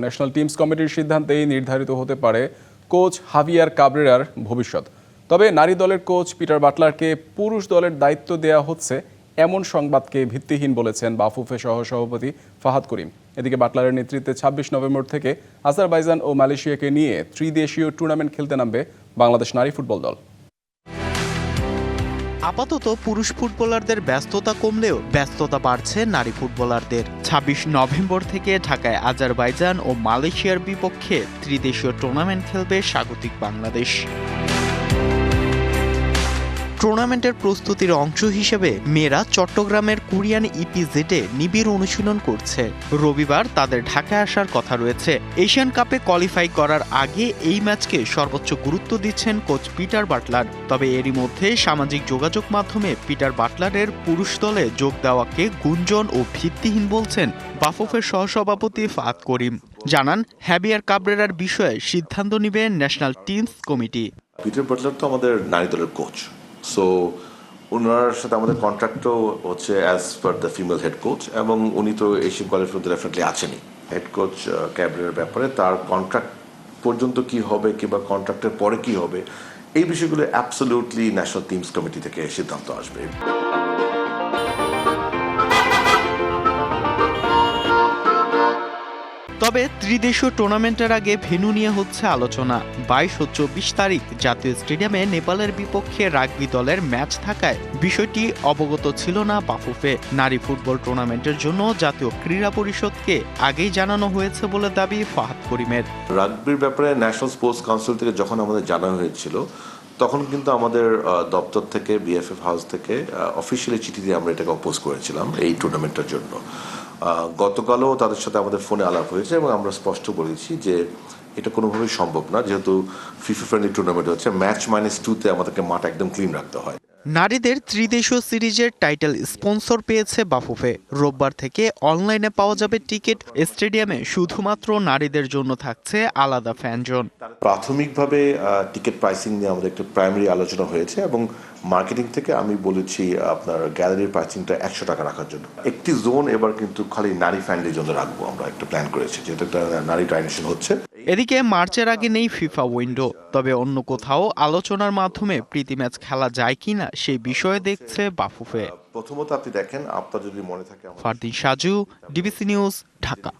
National teams কমিটির সিদ্ধান্তেই নির্ধারিত হতে পারে কোচ হাভিয়ার কাবরেরার ভবিষ্যৎ। তবে নারী দলের কোচ পিটার বাটলারকে পুরুষ দলের দায়িত্ব দেওয়া হচ্ছে এমন সংবাদকে ভিত্তিহীন বলেছেন বাফুফে সহ সভাপতি ফাহাদ করিম। এদিকে বাটলারের নেতৃত্বে ছাব্বিশ নভেম্বর থেকে আজারবাইজান ও মালয়েশিয়াকে নিয়ে ত্রিদেশীয় টুর্নামেন্ট খেলতে নামবে বাংলাদেশ নারী ফুটবল দল। আপাতত পুরুষ ফুটবলারদের ব্যস্ততা কমলেও ব্যস্ততা বাড়ছে নারী ফুটবলারদের। ছাব্বিশ নভেম্বর থেকে ঢাকায় আজারবাইজান ও মালয়েশিয়ার বিপক্ষে ত্রিদেশীয় টুর্নামেন্ট খেলবে স্বাগতিক বাংলাদেশ। টুর্নামেন্টের প্রস্তুতির অংশ হিসেবে মেয়েরা চট্টগ্রামের কুরিয়ান ইপিজেডে নিবিড় অনুশীলন করছে। রবিবার তাদের ঢাকায় আসার কথা রয়েছে। এশিয়ান কাপে কোয়ালিফাই করার আগে এই ম্যাচকে সর্বোচ্চ গুরুত্ব দিচ্ছেন কোচ পিটার বাটলার। তবে এরই মধ্যে সামাজিক যোগাযোগ মাধ্যমে পিটার বাটলারের পুরুষ দলে যোগ দেওয়াকে গুঞ্জন ও ভিত্তিহীন বলছেন বাফুফের সহসভাপতি ফাত করিম। জানান, হ্যাবিয়ার কাবরেরার বিষয়ে সিদ্ধান্ত নেবে national teams committee. Peter Butler তো আমাদের নারী দলের কোচ। সো ওনার সাথে আমাদের কন্ট্রাক্টও হচ্ছে as per the female head coach এবং উনি তো এশিয়ান কলেজ মধ্যে ডেফিনেটলি আছেনই। হেড কোচ ক্যাবরের ব্যাপারে তার কন্ট্রাক্ট পর্যন্ত কি হবে কিংবা কন্ট্রাক্টের পরে কি হবে, এই বিষয়গুলো অ্যাবসলিউটলি ন্যাশনাল টিমস কমিটি থেকে সিদ্ধান্ত আসবে। তবে ত্রিদেশীয় টুর্নামেন্টের আগে ভেন্যু নিয়ে হচ্ছে আলোচনা। বাইশ ও চব্বিশ তারিখ জাতীয় স্টেডিয়ামে নেপালের বিপক্ষে রাগবি দলের ম্যাচ থাকায় বিষয়টি অবগত ছিল না বাফুফে। নারী ফুটবল টুর্নামেন্টের জন্য জাতীয় ক্রীড়া পরিষদকে আগেই জানানো হয়েছে বলে দাবি ফাহাদ করিমের। রাগবির ব্যাপারে ন্যাশনাল স্পোর্টস কাউন্সিল থেকে যখন আমাদের জানানো হয়েছিল, তখন কিন্তু আমাদের দপ্তর থেকে, বিএফএফ হাউস থেকে অফিসিয়ালি চিঠি দিয়ে আমরা এটাকে অপোজ করেছিলাম এই টুর্নামেন্টের জন্য। গতকালও তাদের সাথে আমাদের ফোনে আলাপ হয়েছে এবং আমরা স্পষ্ট বলেছি যে এটা কোনোভাবেই সম্ভব না। যেহেতু ফিফা ফ্রেন্ডলি টুর্নামেন্ট হচ্ছে ম্যাচ মাইনাস টুতে আমাদেরকে মাঠ একদম ক্লিন রাখতে হয়। নারীদের ত্রিদেশীয় সিরিজের টাইটেল স্পন্সর পেয়েছে বাফুফে। রোববার থেকে অনলাইনে পাওয়া যাবে টিকিট স্টেডিয়ামে শুধুমাত্র নারীদের জন্য থাকছে আলাদা ফ্যানজন প্রাথমিকভাবে টিকিট প্রাইসিং নিয়ে আমাদের একটা প্রাইমারি আলোচনা হয়েছে এবং মার্কেটিং থেকে আমি বলেছি আপনার গ্যালারির প্রাইসিংটা একশো টাকা রাখার জন্য। একটি জোন এবার কিন্তু খালি নারী ফ্যানদের জন্য রাখব আমরা একটা প্ল্যান করেছি যেহেতু একটা নারী ট্রাইনেশন হচ্ছে। এদিকে মার্চের আগে নেই ফিফা উইন্ডো তবে অন্য কোথাও আলোচনার মাধ্যমে প্রীতি ম্যাচ খেলা যায় কিনা সেই বিষয়ে দেখছে বাফুফে। প্রথমত আপনি দেখেন আপনার যদি মনে থাকে ফারদিন সাজু ডিবিসি নিউজ ঢাকা।